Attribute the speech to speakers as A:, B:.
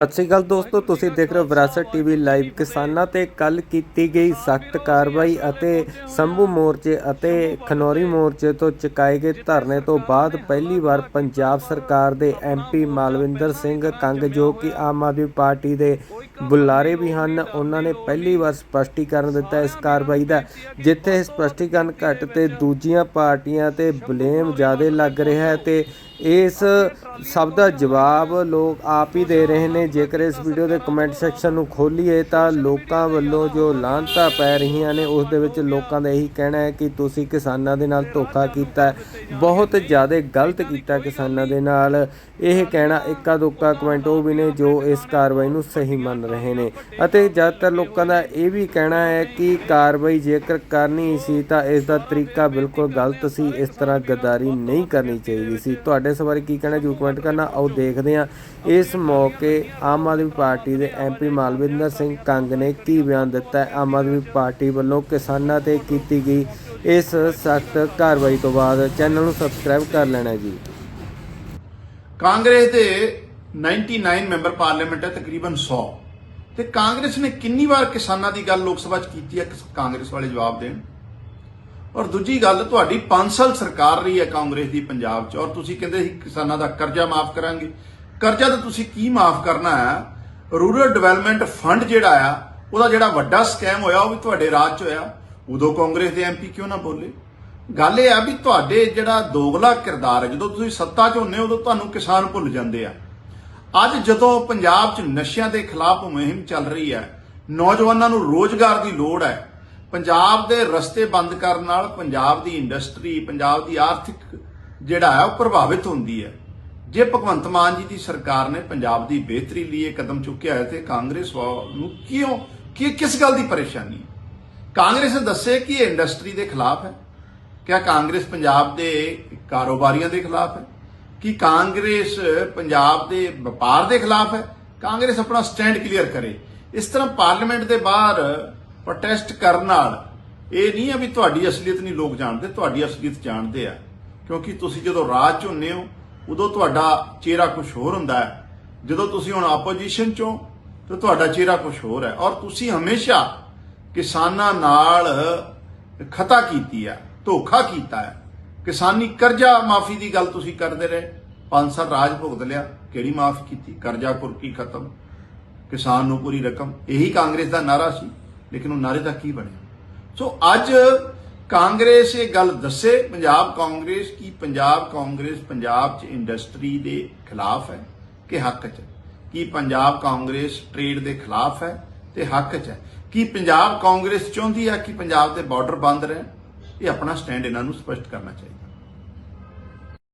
A: ਸਤਿ ਸ਼੍ਰੀ ਅਕਾਲ ਦੋਸਤੋ, ਤੁਸੀਂ ਦੇਖ ਰਹੇ ਹੋ ਵਿਰਾਸਤ ਟੀਵੀ ਲਾਈਵ। ਕਿਸਾਨਾਂ ਤੇ ਕੱਲ ਕੀਤੀ ਗਈ ਸਖਤ ਕਾਰਵਾਈ ਅਤੇ ਸੰਭੂ ਮੋਰਚੇ ਅਤੇ ਖਨੌਰੀ ਮੋਰਚੇ ਤੋਂ ਚੁਕਾਏ ਗਏ ਧਰਨੇ ਤੋਂ ਬਾਅਦ ਪਹਿਲੀ ਵਾਰ ਪੰਜਾਬ ਸਰਕਾਰ ਦੇ ਐਮਪੀ ਮਾਲਵਿੰਦਰ ਸਿੰਘ ਕੰਗ, ਜੋ ਕਿ ਆਮ ਆਦਮੀ ਪਾਰਟੀ ਦੇ ਬੁਲਾਰੇ ਵੀ ਹਨ, ਉਹਨਾਂ ਨੇ ਪਹਿਲੀ ਵਾਰ ਸਪਸ਼ਟੀਕਰਨ ਦਿੱਤਾ ਇਸ ਕਾਰਵਾਈ ਦਾ, ਜਿੱਥੇ ਸਪਸ਼ਟੀਕਰਨ ਘੱਟ ਤੇ ਦੂਜੀਆਂ ਪਾਰਟੀਆਂ ਤੇ ਬਲੇਮ ਜ਼ਿਆਦਾ ਲੱਗ ਰਿਹਾ ਹੈ ਤੇ ਇਸ ਸਭ ਦਾ ਜਵਾਬ ਲੋਕ ਆਪ ਹੀ ਦੇ ਰਹੇ ਨੇ। ਜੇਕਰ ਇਸ ਵੀਡੀਓ ਦੇ ਕਮੈਂਟ ਸੈਕਸ਼ਨ ਨੂੰ ਖੋਲੀਏ ਤਾਂ ਲੋਕਾਂ ਵੱਲੋਂ ਜੋ ਲਾਂਤਾ ਪੈ ਰਹੀਆਂ ਨੇ, ਉਸ ਦੇ ਵਿੱਚ ਲੋਕਾਂ ਦਾ ਇਹੀ ਕਹਿਣਾ ਹੈ ਕਿ ਤੁਸੀਂ ਕਿਸਾਨਾਂ ਦੇ ਨਾਲ ਧੋਖਾ ਕੀਤਾ ਬਹੁਤ ਜ਼ਿਆਦਾ ਗਲਤ ਕੀਤਾ ਕਿਸਾਨਾਂ ਦੇ ਨਾਲ। ਇਹ ਕਹਿਣਾ ਇੱਕਾ ਦੁੱਕਾ ਕਮੈਂਟ ਉਹ ਵੀ ਨੇ ਜੋ ਇਸ ਕਾਰਵਾਈ ਨੂੰ ਸਹੀ ਮੰਨ ਰਹੇ ਨੇ। ਅਤੇ ਜ਼ਿਆਦਾਤਰ ਲੋਕਾਂ ਦਾ ਇਹ ਵੀ ਕਹਿਣਾ ਹੈ ਕਿ ਕਾਰਵਾਈ ਜੇਕਰ ਕਰਨੀ ਸੀ ਤਾਂ ਇਸ ਦਾ ਤਰੀਕਾ ਬਿਲਕੁਲ ਗਲਤ ਸੀ। ਇਸ ਤਰ੍ਹਾਂ ਗਦਾਰੀ ਨਹੀਂ ਕਰਨੀ ਚਾਹੀਦੀ ਸੀ। ਤੁਹਾਡੇ ਇਸ ਬਾਰੇ ਕੀ ਕਹਿਣਾ ਜੂ ਕਮੈਂਟ ਕਰਨਾ, ਆਓ ਦੇਖਦੇ ਹਾਂ। ਇਸ ਮੌਕੇ ਆਮ ਆਦਮੀ ਪਾਰਟੀ ਦੇ ਐਮਪੀ ਮਾਲਵਿੰਦਰ ਸਿੰਘ ਕੰਗ ਨੇ ਕੀ ਬਿਆਨ ਦਿੱਤਾ ਹੈ? ਆਮ ਆਦਮੀ ਪਾਰਟੀ ਵੱਲੋਂ ਕਿਸਾਨਾਂ ਤੇ ਕੀਤੀ ਗਈ ਇਸ ਸਖਤ ਕਾਰਵਾਈ ਤੋਂ ਬਾਅਦ ਚੈਨਲ ਨੂੰ ਸਬਸਕ੍ਰਾਈਬ ਕਰ ਲੈਣਾ ਜੀ।
B: ਕਾਂਗਰਸ ਦੇ 99 ਮੈਂਬਰ ਪਾਰਲੀਮੈਂਟ ਹੈ ਤਕਰੀਬਨ 100 ਤੇ ਕਾਂਗਰਸ ਨੇ ਕਿੰਨੀ ਵਾਰ ਕਿਸਾਨਾਂ ਦੀ ਗੱਲ ਲੋਕ ਸਭਾ 'ਚ ਕੀਤੀ ਹੈ? ਕਾਂਗਰਸ ਵਾਲੇ ਜਵਾਬ ਦੇਣ। ਔਰ ਦੂਜੀ ਗੱਲ, ਤੁਹਾਡੀ 5 ਸਾਲ ਸਰਕਾਰ ਰਹੀ ਹੈ ਕਾਂਗਰਸ ਦੀ ਪੰਜਾਬ 'ਚ ਔਰ ਤੁਸੀਂ ਕਹਿੰਦੇ ਸੀ ਕਿਸਾਨਾਂ ਦਾ ਕਰਜ਼ਾ ਮਾਫ ਕਰਾਂਗੇ। ਕਰਜ਼ਾ ਤਾਂ ਤੁਸੀਂ ਕੀ ਮਾਫ ਕਰਨਾ ਹੈ? ਰੂਰਲ ਡਿਵੈਲਪਮੈਂਟ ਫੰਡ ਜਿਹੜਾ ਆ, ਉਹਦਾ ਜਿਹੜਾ ਵੱਡਾ ਸਕੈਮ ਹੋਇਆ, ਉਹ ਵੀ ਤੁਹਾਡੇ ਰਾਜ 'ਚ ਹੋਇਆ। ਉਦੋਂ ਕਾਂਗਰਸ ਦੇ ਐਮਪੀ ਕਿਉਂ ਨਾ ਬੋਲੇ? ਗੱਲ ਇਹ ਆ ਵੀ ਤੁਹਾਡੇ ਜਿਹੜਾ ਦੋਗਲਾ ਕਿਰਦਾਰ ਹੈ, ਜਦੋਂ ਤੁਸੀਂ ਸੱਤਾ 'ਚ ਹੁੰਦੇ ਹੋ, ਉਦੋਂ ਤੁਹਾਨੂੰ ਕਿਸਾਨ ਭੁੱਲ ਜਾਂਦੇ ਆ। ਅੱਜ ਜਦੋਂ ਪੰਜਾਬ 'ਚ ਨਸ਼ਿਆਂ ਦੇ ਖਿਲਾਫ ਮੁਹਿੰਮ ਚੱਲ ਰਹੀ ਹੈ, ਨੌਜਵਾਨਾਂ ਨੂੰ ਰੋਜ਼ਗਾਰ ਦੀ ਲੋੜ ਹੈ ਪੰਜਾਬ ਦੇ ਰਸਤੇ ਬੰਦ ਕਰਨ ਨਾਲ ਪੰਜਾਬ ਦੀ ਇੰਡਸਟਰੀ, ਪੰਜਾਬ ਦੀ ਆਰਥਿਕ ਜਿਹੜਾ ਹੈ, ਉਹ ਪ੍ਰਭਾਵਿਤ ਹੁੰਦੀ ਹੈ। ਜੇ ਭਗਵੰਤ ਮਾਨ ਜੀ ਦੀ ਸਰਕਾਰ ਨੇ ਪੰਜਾਬ ਦੀ ਬਿਹਤਰੀ ਲਈ ਇਹ ਕਦਮ ਚੁੱਕਿਆ ਹੈ, ਤੇ ਕਾਂਗਰਸ ਵਾ- ਨੂੰ ਕਿਉਂ, ਕੀ, ਕਿਸ ਗੱਲ ਦੀ ਪਰੇਸ਼ਾਨੀ? ਹੈ ਕਾਂਗਰਸ ਨੇ ਦੱਸੇ ਕਿ ਇਹ ਇੰਡਸਟਰੀ ਦੇ ਖਿਲਾਫ ਹੈ। ਕਿਆ ਕਾਂਗਰਸ ਪੰਜਾਬ ਦੇ ਕਾਰੋਬਾਰੀਆਂ ਦੇ ਖਿਲਾਫ ਹੈ? ਕਿ ਕਾਂਗਰਸ ਪੰਜਾਬ ਦੇ ਵਪਾਰ ਦੇ ਖਿਲਾਫ ਹੈ? ਕਾਂਗਰਸ ਆਪਣਾ ਸਟੈਂਡ ਕਲੀਅਰ ਕਰੇ। ਇਸ ਤਰ੍ਹਾਂ ਪਾਰਲੀਮੈਂਟ ਦੇ ਬਾਹਰ ਪ੍ਰੋਟੈਸਟ ਕਰਨ ਨਾਲ ਇਹ ਨਹੀਂ ਹੈ ਵੀ ਤੁਹਾਡੀ ਅਸਲੀਅਤ ਨਹੀਂ ਲੋਕ ਜਾਣਦੇ, ਤੁਹਾਡੀ ਅਸਲੀਅਤ ਜਾਣਦੇ ਆ। ਕਿਉਂਕਿ ਤੁਸੀਂ ਜਦੋਂ ਰਾਜ 'ਚ ਹੁੰਦੇ ਹੋ, ਉਦੋਂ ਤੁਹਾਡਾ ਚਿਹਰਾ ਕੁਝ ਹੋਰ ਹੁੰਦਾ ਹੈ। ਜਦੋਂ ਤੁਸੀਂ ਹੁਣ ਆਪੋਜੀਸ਼ਨ 'ਚੋਂ, ਤਾਂ ਤੁਹਾਡਾ ਚਿਹਰਾ ਕੁਝ ਹੋਰ ਹੈ। ਔਰ ਤੁਸੀਂ ਹਮੇਸ਼ਾ ਕਿਸਾਨਾਂ ਨਾਲ ਖਤਾ ਕੀਤੀ ਹੈ, ਧੋਖਾ ਕੀਤਾ ਹੈ। ਕਿਸਾਨੀ ਕਰਜ਼ਾ ਮਾਫੀ ਦੀ ਗੱਲ ਤੁਸੀਂ ਕਰਦੇ ਰਹੇ। ਪੰਜ ਸਾਲ ਰਾਜ ਭੁਗਤ ਲਿਆ, ਕਿਹੜੀ ਮਾਫ ਕੀਤੀ? ਕਰਜ਼ਾ ਕੁਰਕੀ ਖਤਮ, ਕਿਸਾਨ ਨੂੰ ਪੂਰੀ ਰਕਮ। ਇਹੀ ਕਾਂਗਰਸ ਦਾ ਨਾਰਾ ਸੀ। ਲੇਕਿਨ ਉਹ ਨਾਰੇ ਦਾ ਕੀ ਬਣਿਆ? ਸੋ ਅੱਜ ਕਾਂਗਰਸ ਇਹ ਗੱਲ ਦੱਸੇ, ਪੰਜਾਬ ਕਾਂਗਰਸ ਕੀ ਪੰਜਾਬ ਕਾਂਗਰਸ ਪੰਜਾਬ 'ਚ ਇੰਡਸਟਰੀ ਦੇ ਖਿਲਾਫ ਹੈ ਕਿ ਹੱਕ 'ਚ? ਹੈ? ਕੀ ਪੰਜਾਬ ਕਾਂਗਰਸ ਟ੍ਰੇਡ ਦੇ ਖਿਲਾਫ ਹੈ ਤੇ ਹੱਕ 'ਚ ਹੈ? ਕੀ ਪੰਜਾਬ ਕਾਂਗਰਸ ਚਾਹੁੰਦੀ ਹੈ ਕਿ ਪੰਜਾਬ ਦੇ ਬਾਰਡਰ ਬੰਦ ਰਹਿਣ? ਇਹ ਆਪਣਾ ਸਟੈਂਡ ਇਹਨਾਂ ਨੂੰ ਸਪਸ਼ਟ ਕਰਨਾ ਚਾਹੀਦਾ।